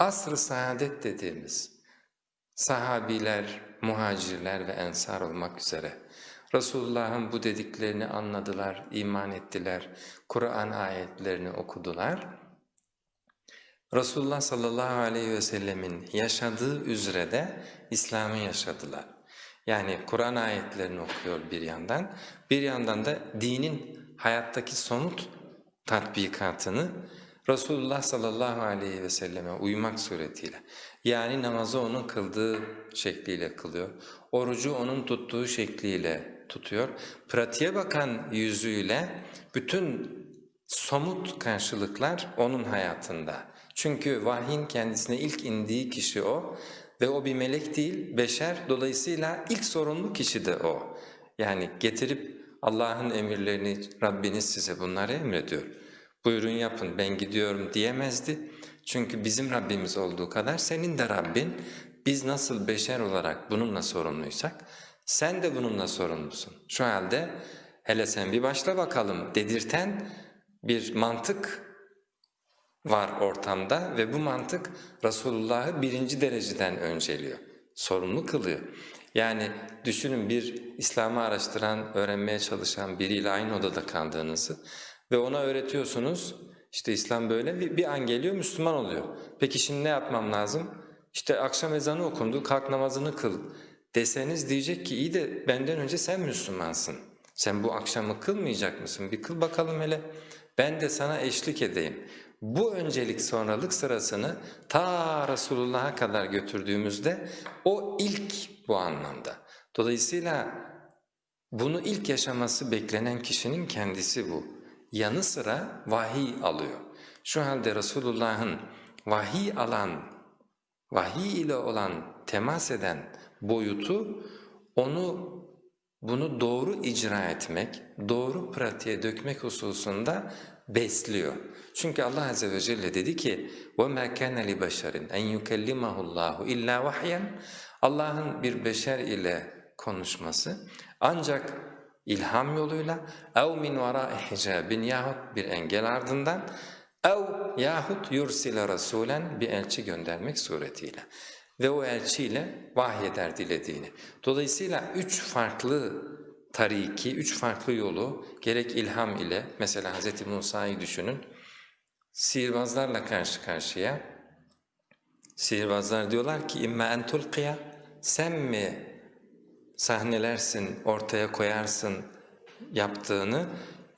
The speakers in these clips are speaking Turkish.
asr-ı saadet dediğimiz sahabiler, muhacirler ve ensar olmak üzere Resulullah'ın bu dediklerini anladılar, iman ettiler, Kur'an ayetlerini okudular. Resulullah sallallahu aleyhi ve sellemin yaşadığı üzere de İslam'ı yaşadılar. Yani Kur'an ayetlerini okuyor bir yandan, bir yandan da dinin hayattaki somut tatbikatını Resulullah sallallahu aleyhi ve selleme uymak suretiyle yani namazı onun kıldığı şekliyle kılıyor, orucu onun tuttuğu şekliyle tutuyor, pratiğe bakan yüzüyle bütün somut karşılıklar onun hayatında. Çünkü vahyin kendisine ilk indiği kişi o ve o bir melek değil, beşer. Dolayısıyla ilk sorumlu kişi de o. Yani getirip Allah'ın emirlerini Rabbiniz size bunları emrediyor. Buyurun yapın ben gidiyorum diyemezdi. Çünkü bizim Rabbimiz olduğu kadar senin de Rabbin. Biz nasıl beşer olarak bununla sorumluysak sen de bununla sorumlusun. Şu halde hele sen bir başla bakalım dedirten bir mantık var ortamda ve bu mantık Resulullah'ı birinci dereceden önceliyor, sorumlu kılıyor. Yani düşünün bir İslam'ı araştıran, öğrenmeye çalışan biriyle aynı odada kaldığınızı ve ona öğretiyorsunuz, işte İslam böyle bir, bir an geliyor Müslüman oluyor. Peki şimdi ne yapmam lazım? İşte akşam ezanı okundu, kalk namazını kıl deseniz diyecek ki iyi de benden önce sen Müslümansın. Sen bu akşamı kılmayacak mısın? Bir kıl bakalım hele. Ben de sana eşlik edeyim. Bu öncelik sonralık sırasını ta Resulullah'a kadar götürdüğümüzde o ilk bu anlamda. Dolayısıyla bunu ilk yaşaması beklenen kişinin kendisi bu Yanı sıra vahiy alıyor. Şu halde Resulullah'ın vahiy alan, vahiy ile olan temas eden boyutu onu bunu doğru icra etmek, doğru pratiğe dökmek hususunda besliyor. Çünkü Allah Azze ve Celle dedi ki وَمَا كَانَ لِبَشَرٍ اَنْ يُكَلِّمَهُ اللّٰهُ اِلَّا وَحْيًا Allah'ın bir beşer ile konuşması ancak ilham yoluyla ev min vara'i hicabin yahut bir engel ardından ev yahut yursile rasulen bir elçi göndermek suretiyle ve o elçiyle vahyeder dilediğini. Dolayısıyla üç farklı tariki, üç farklı yolu gerek ilham ile mesela Hz. Musa'yı düşünün sihirbazlarla karşı karşıya sihirbazlar diyorlar ki imma entulkiya sen mi sahnelersin, ortaya koyarsın yaptığını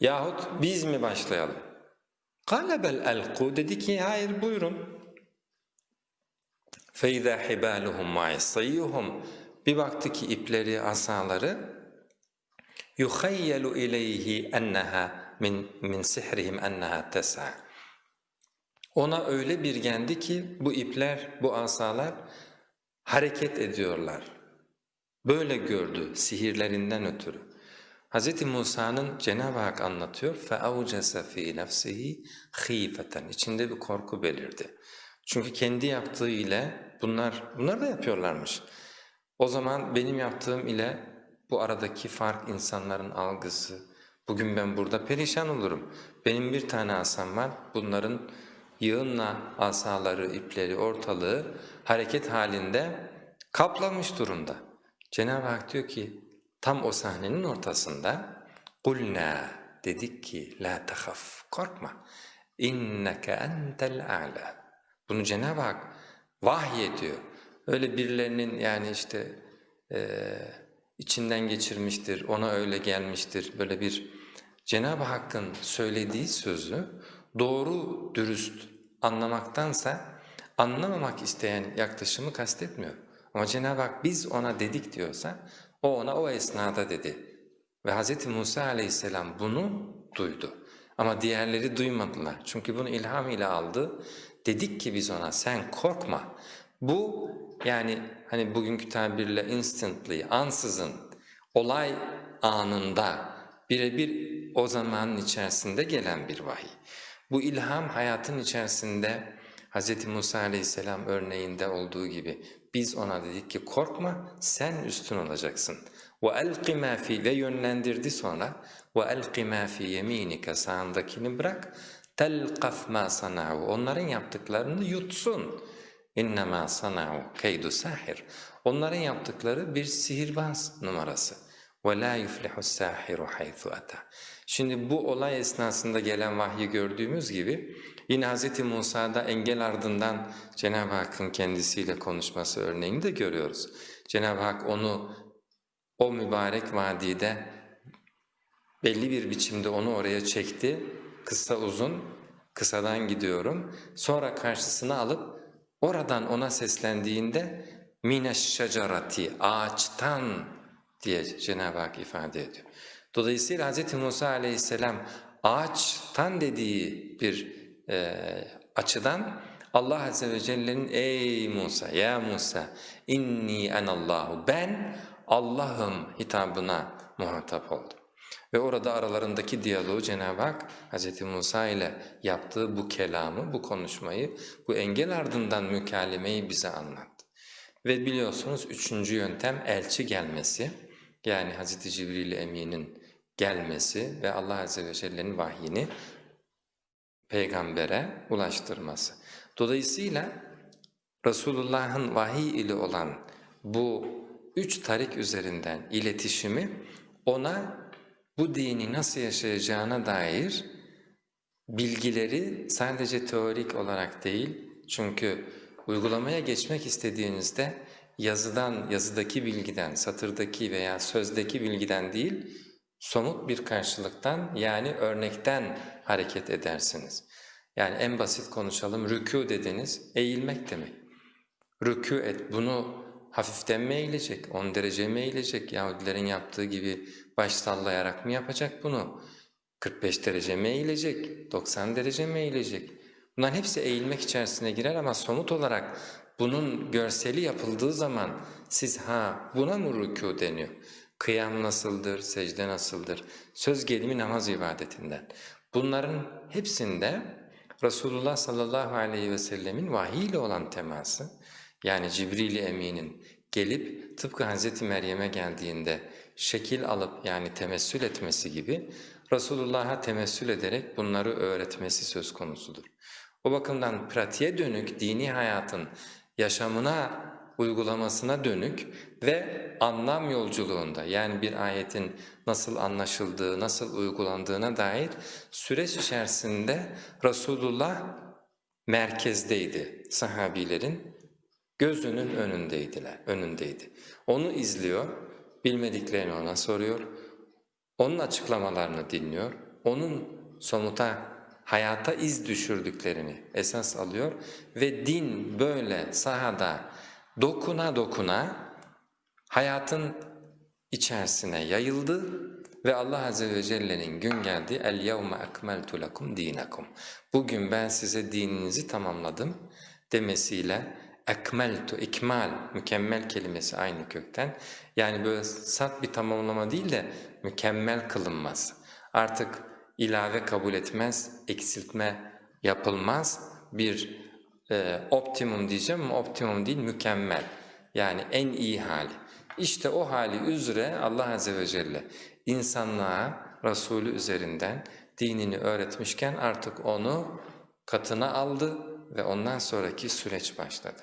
yahut biz mi başlayalım? Kalebel elku dedi ki hayır buyurun. Feyza hibaluhum ve bir baktı ki ipleri, asaları yuhayyelu ileyhi enneha min min sihrihim enneha tes'a. Ona öyle bir gendi ki bu ipler, bu asalar hareket ediyorlar. Böyle gördü sihirlerinden ötürü. Hz. Musa'nın Cenab-ı Hak anlatıyor فَاَوْجَسَ ف۪ي نَفْسِهِ خِيفَةً İçinde bir korku belirdi. Çünkü kendi yaptığı ile bunlar, bunlar da yapıyorlarmış. O zaman benim yaptığım ile bu aradaki fark insanların algısı. Bugün ben burada perişan olurum. Benim bir tane asam var, bunların yığınla asaları, ipleri, ortalığı hareket halinde kaplamış durumda. Cenab-ı Hak diyor ki tam o sahnenin ortasında قُلْنَا dedik ki la tahaf korkma inneke entel a'la bunu Cenab-ı Hak vahyediyor. Öyle birilerinin yani işte e, içinden geçirmiştir, ona öyle gelmiştir. Böyle bir Cenab-ı Hakk'ın söylediği sözü doğru dürüst anlamaktansa anlamamak isteyen yaklaşımı kastetmiyor. Ama Cenab-ı Hak biz ona dedik diyorsa o ona o esnada dedi. Ve Hz. Musa aleyhisselam bunu duydu. Ama diğerleri duymadılar. Çünkü bunu ilham ile aldı. Dedik ki biz ona sen korkma. Bu yani hani bugünkü tabirle instantly, ansızın, olay anında birebir o zamanın içerisinde gelen bir vahiy. Bu ilham hayatın içerisinde Hz. Musa aleyhisselam örneğinde olduğu gibi biz ona dedik ki korkma sen üstün olacaksın. وَاَلْقِ مَا فِي Ve yönlendirdi sonra وَاَلْقِ مَا فِي يَم۪ينِكَ Sağındakini bırak telqaf ma sana'u onların yaptıklarını yutsun. İnnemâ sana'u keydu sahir. Onların yaptıkları bir sihirbaz numarası. La yuflihu sahiru haythu ata. Şimdi bu olay esnasında gelen vahyi gördüğümüz gibi yine Hz. Musa'da engel ardından Cenab-ı Hakk'ın kendisiyle konuşması örneğini de görüyoruz. Cenab-ı Hak onu o mübarek vadide belli bir biçimde onu oraya çekti. Kısa uzun, kısadan gidiyorum. Sonra karşısına alıp oradan ona seslendiğinde mineş şecerati ağaçtan diye Cenab-ı Hak ifade ediyor. Dolayısıyla Hz. Musa aleyhisselam ağaçtan dediği bir e, açıdan Allah Azze ve Celle'nin ey Musa, ya Musa inni enallahu ben Allah'ım hitabına muhatap oldum. Ve orada aralarındaki diyaloğu Cenab-ı Hak Hz. Musa ile yaptığı bu kelamı, bu konuşmayı, bu engel ardından mükalemeyi bize anlattı. Ve biliyorsunuz üçüncü yöntem elçi gelmesi. Yani Hz. Cibril Emin'in gelmesi ve Allah Azze ve Celle'nin vahyini peygambere ulaştırması. Dolayısıyla Resulullah'ın vahiy ile olan bu üç tarik üzerinden iletişimi ona bu dini nasıl yaşayacağına dair bilgileri sadece teorik olarak değil, çünkü uygulamaya geçmek istediğinizde yazıdan, yazıdaki bilgiden, satırdaki veya sözdeki bilgiden değil, somut bir karşılıktan yani örnekten hareket edersiniz. Yani en basit konuşalım, rükû dediniz, eğilmek demek. Rükû et, bunu hafiften mi eğilecek, 10 derece mi eğilecek, Yahudilerin yaptığı gibi baş sallayarak mı yapacak bunu? 45 derece mi eğilecek, 90 derece mi eğilecek? Bunların hepsi eğilmek içerisine girer ama somut olarak bunun görseli yapıldığı zaman siz ha buna mı rükû deniyor? Kıyam nasıldır, secde nasıldır? Söz gelimi namaz ibadetinden. Bunların hepsinde Resulullah sallallahu aleyhi ve sellemin vahiy ile olan teması, yani Cibril-i Emin'in gelip tıpkı Hz. Meryem'e geldiğinde şekil alıp yani temessül etmesi gibi Resulullah'a temessül ederek bunları öğretmesi söz konusudur. O bakımdan pratiğe dönük dini hayatın yaşamına uygulamasına dönük ve anlam yolculuğunda yani bir ayetin nasıl anlaşıldığı, nasıl uygulandığına dair süreç içerisinde Resulullah merkezdeydi sahabilerin gözünün önündeydiler, önündeydi. Onu izliyor, bilmediklerini ona soruyor, onun açıklamalarını dinliyor, onun somuta, hayata iz düşürdüklerini esas alıyor ve din böyle sahada dokuna dokuna hayatın içerisine yayıldı ve Allah Azze ve Celle'nin gün geldi el yevme ekmeltu lekum dinakum. Bugün ben size dininizi tamamladım demesiyle ekmeltu, ikmal, mükemmel kelimesi aynı kökten. Yani böyle sat bir tamamlama değil de mükemmel kılınmaz. Artık ilave kabul etmez, eksiltme yapılmaz. Bir e, optimum diyeceğim ama optimum değil, mükemmel. Yani en iyi hali. İşte o hali üzere Allah Azze ve Celle insanlığa Resulü üzerinden dinini öğretmişken artık onu katına aldı ve ondan sonraki süreç başladı.